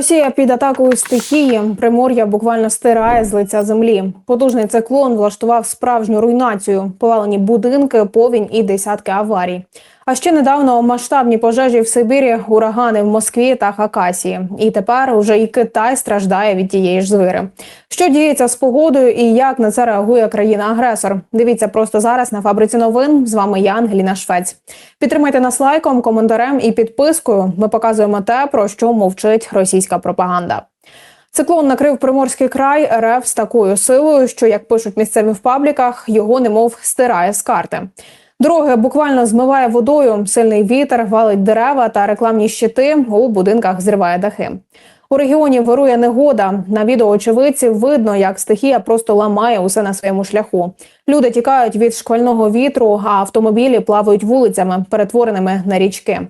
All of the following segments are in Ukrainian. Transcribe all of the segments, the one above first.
Росія під атакою стихії примор'я буквально стирає з лиця землі. Потужний циклон влаштував справжню руйнацію, повалені будинки, повінь і десятки аварій. А ще недавно масштабні пожежі в Сибірі, урагани в Москві та Хакасії. І тепер уже і Китай страждає від тієї ж звири. Що діється з погодою і як на це реагує країна-агресор? Дивіться просто зараз на фабриці новин. З вами я, Ангеліна Швець. Підтримайте нас лайком, коментарем і підпискою. Ми показуємо те, про що мовчить російська пропаганда. Циклон накрив Приморський край РФ з такою силою, що, як пишуть місцеві в пабліках, його немов стирає з карти. Дороги буквально змиває водою. Сильний вітер валить дерева та рекламні щити. У будинках зриває дахи. У регіоні вирує негода. На відео очевидців видно, як стихія просто ламає усе на своєму шляху. Люди тікають від шквального вітру, а автомобілі плавають вулицями, перетвореними на річки.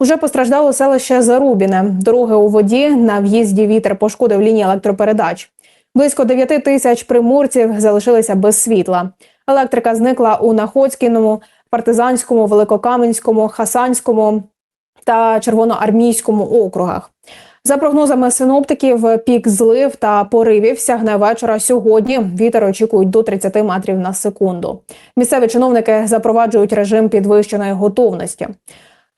Уже постраждало селище Зарубіне. Дороги у воді на в'їзді вітер пошкодив лінії електропередач. Близько 9 тисяч приморців залишилися без світла. Електрика зникла у Находськіному, Партизанському, Великокаменському, Хасанському та Червоноармійському округах. За прогнозами синоптиків, пік злив та поривів сягне вечора сьогодні. Вітер очікують до 30 метрів на секунду. Місцеві чиновники запроваджують режим підвищеної готовності.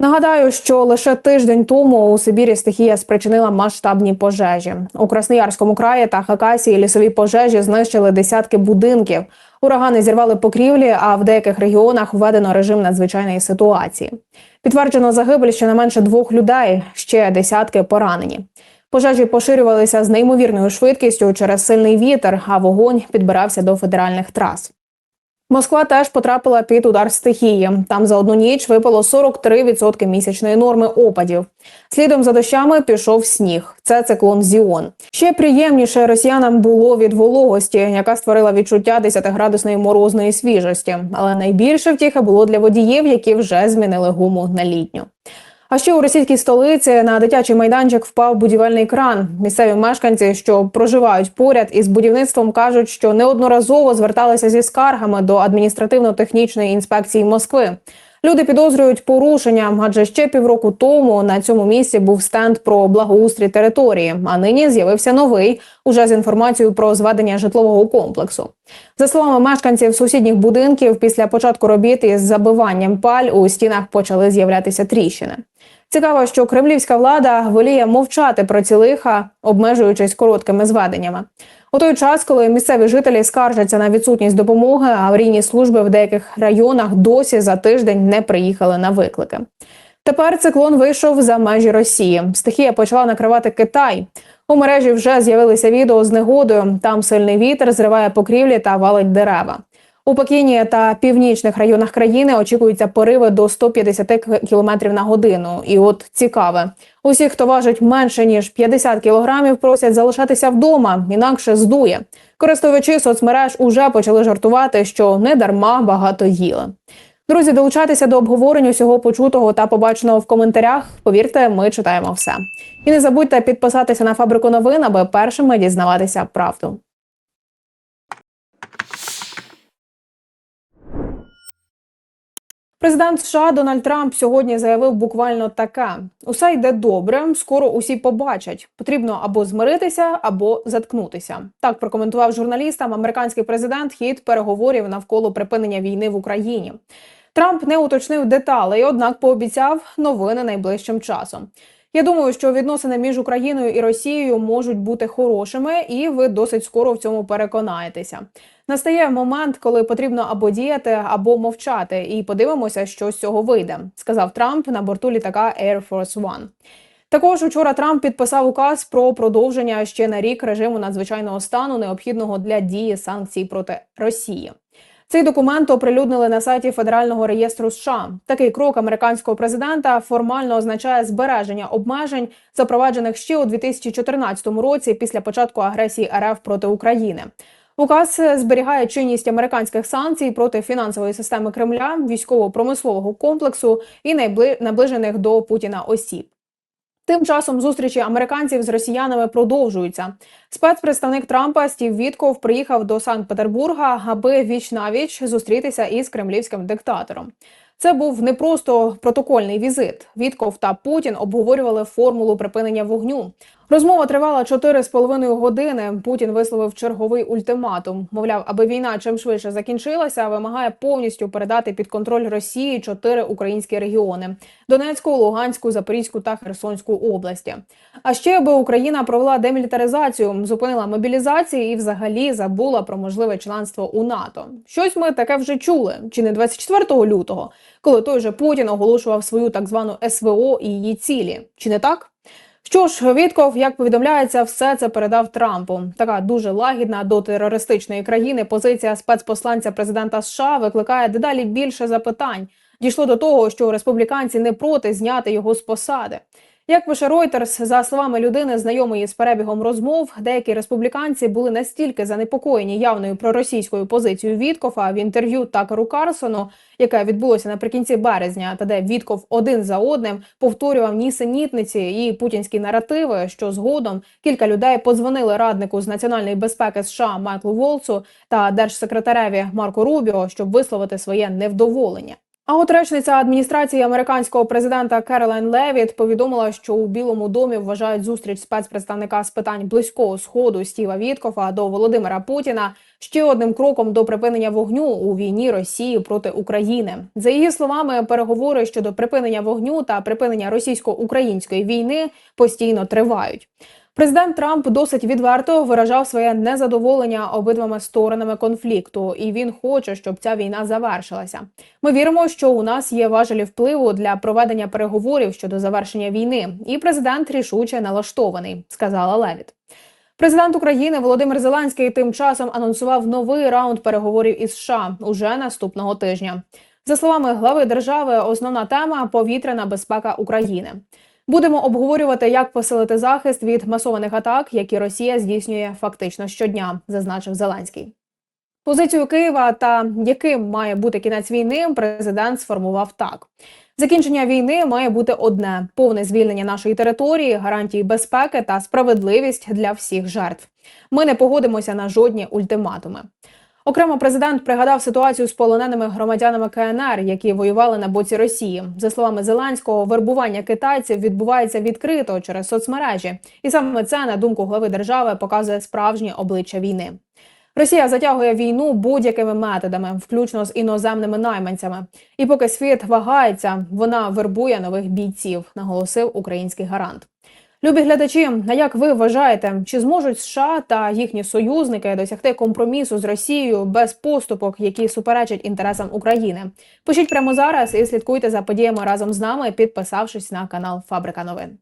Нагадаю, що лише тиждень тому у Сибірі стихія спричинила масштабні пожежі. У Красноярському краї та Хакасії лісові пожежі знищили десятки будинків. Урагани зірвали покрівлі, а в деяких регіонах введено режим надзвичайної ситуації. Підтверджено загибель щонайменше двох людей, ще десятки поранені. Пожежі поширювалися з неймовірною швидкістю через сильний вітер, а вогонь підбирався до федеральних трас. Москва теж потрапила під удар стихії. Там за одну ніч випало 43% місячної норми опадів. Слідом за дощами пішов сніг. Це циклон Зіон. Ще приємніше росіянам було від вологості, яка створила відчуття 10-градусної морозної свіжості. Але найбільше втіха було для водіїв, які вже змінили гуму на літню. А ще у російській столиці на дитячий майданчик впав будівельний кран. Місцеві мешканці, що проживають поряд із будівництвом, кажуть, що неодноразово зверталися зі скаргами до адміністративно-технічної інспекції Москви. Люди підозрюють порушення, адже ще півроку тому на цьому місці був стенд про благоустрій території. А нині з'явився новий уже з інформацією про зведення житлового комплексу. За словами мешканців сусідніх будинків, після початку робіт із забиванням паль у стінах почали з'являтися тріщини. Цікаво, що кремлівська влада воліє мовчати про ці лиха, обмежуючись короткими зведеннями. У той час, коли місцеві жителі скаржаться на відсутність допомоги, аварійні служби в деяких районах досі за тиждень не приїхали на виклики. Тепер циклон вийшов за межі Росії. Стихія почала накривати Китай. У мережі вже з'явилися відео з негодою. Там сильний вітер зриває покрівлі та валить дерева. У Пекіні та північних районах країни очікуються пориви до 150 км на годину. І от цікаве, усі, хто важить менше ніж 50 кілограмів, просять залишатися вдома, інакше здує. Користувачі соцмереж уже почали жартувати, що не дарма багато їли. Друзі, долучайтеся до обговорення усього почутого та побаченого в коментарях. Повірте, ми читаємо все. І не забудьте підписатися на фабрику новин, аби першими дізнаватися правду. Президент США Дональд Трамп сьогодні заявив буквально таке: усе йде добре. Скоро усі побачать. Потрібно або змиритися, або заткнутися. Так прокоментував журналістам американський президент хід переговорів навколо припинення війни в Україні. Трамп не уточнив деталей, однак пообіцяв новини найближчим часом. Я думаю, що відносини між Україною і Росією можуть бути хорошими, і ви досить скоро в цьому переконаєтеся. Настає момент, коли потрібно або діяти, або мовчати, і подивимося, що з цього вийде, сказав Трамп на борту літака Air Force One. Також учора Трамп підписав указ про продовження ще на рік режиму надзвичайного стану, необхідного для дії санкцій проти Росії. Цей документ оприлюднили на сайті Федерального реєстру США. Такий крок американського президента формально означає збереження обмежень, запроваджених ще у 2014 році після початку агресії РФ проти України. Указ зберігає чинність американських санкцій проти фінансової системи Кремля, військово-промислового комплексу і наближених до Путіна осіб. Тим часом зустрічі американців з росіянами продовжуються. Спецпредставник Трампа Стів Вітков приїхав до Санкт-Петербурга, аби віч навіч зустрітися із кремлівським диктатором. Це був не просто протокольний візит. Вітков та Путін обговорювали формулу припинення вогню. Розмова тривала 4,5 години. Путін висловив черговий ультиматум. Мовляв, аби війна чим швидше закінчилася, вимагає повністю передати під контроль Росії чотири українські регіони: Донецьку, Луганську, Запорізьку та Херсонську області. А ще аби Україна провела демілітаризацію, зупинила мобілізацію і взагалі забула про можливе членство у НАТО. Щось ми таке вже чули, чи не 24 лютого, коли той же Путін оголошував свою так звану СВО і її цілі. Чи не так? Що ж, Вітков, як повідомляється, все це передав Трампу. Така дуже лагідна до терористичної країни позиція спецпосланця президента США викликає дедалі більше запитань. Дійшло до того, що республіканці не проти зняти його з посади. Як пише Reuters, за словами людини, знайомої з перебігом розмов, деякі республіканці були настільки занепокоєні явною проросійською позицією Віткофа в інтерв'ю Такеру Карсону, яке відбулося наприкінці березня, та де Вітков один за одним повторював нісенітниці і путінські наративи, що згодом кілька людей подзвонили раднику з національної безпеки США Майклу Волцу та держсекретареві Марко Рубіо, щоб висловити своє невдоволення. А от речниця адміністрації американського президента Керолайн Левіт повідомила, що у Білому домі вважають зустріч спецпредставника з питань близького сходу Стіва Віткофа до Володимира Путіна ще одним кроком до припинення вогню у війні Росії проти України. За її словами, переговори щодо припинення вогню та припинення російсько-української війни постійно тривають. Президент Трамп досить відверто виражав своє незадоволення обидвома сторонами конфлікту, і він хоче, щоб ця війна завершилася. Ми віримо, що у нас є важелі впливу для проведення переговорів щодо завершення війни, і президент рішуче налаштований, сказала Левіт. Президент України Володимир Зеленський тим часом анонсував новий раунд переговорів із США уже наступного тижня. За словами глави держави, основна тема повітряна безпека України. Будемо обговорювати, як посилити захист від масованих атак, які Росія здійснює фактично щодня, зазначив Зеленський. Позицію Києва та яким має бути кінець війни, президент сформував так: закінчення війни має бути одне: повне звільнення нашої території, гарантії безпеки та справедливість для всіх жертв. Ми не погодимося на жодні ультиматуми. Окремо президент пригадав ситуацію з полоненими громадянами КНР, які воювали на боці Росії. За словами Зеленського, вербування китайців відбувається відкрито через соцмережі, і саме це, на думку глави держави, показує справжнє обличчя війни. Росія затягує війну будь-якими методами, включно з іноземними найманцями. І поки світ вагається, вона вербує нових бійців, наголосив український гарант. Любі глядачі, а як ви вважаєте, чи зможуть США та їхні союзники досягти компромісу з Росією без поступок, які суперечать інтересам України? Пишіть прямо зараз і слідкуйте за подіями разом з нами, підписавшись на канал Фабрика Новин.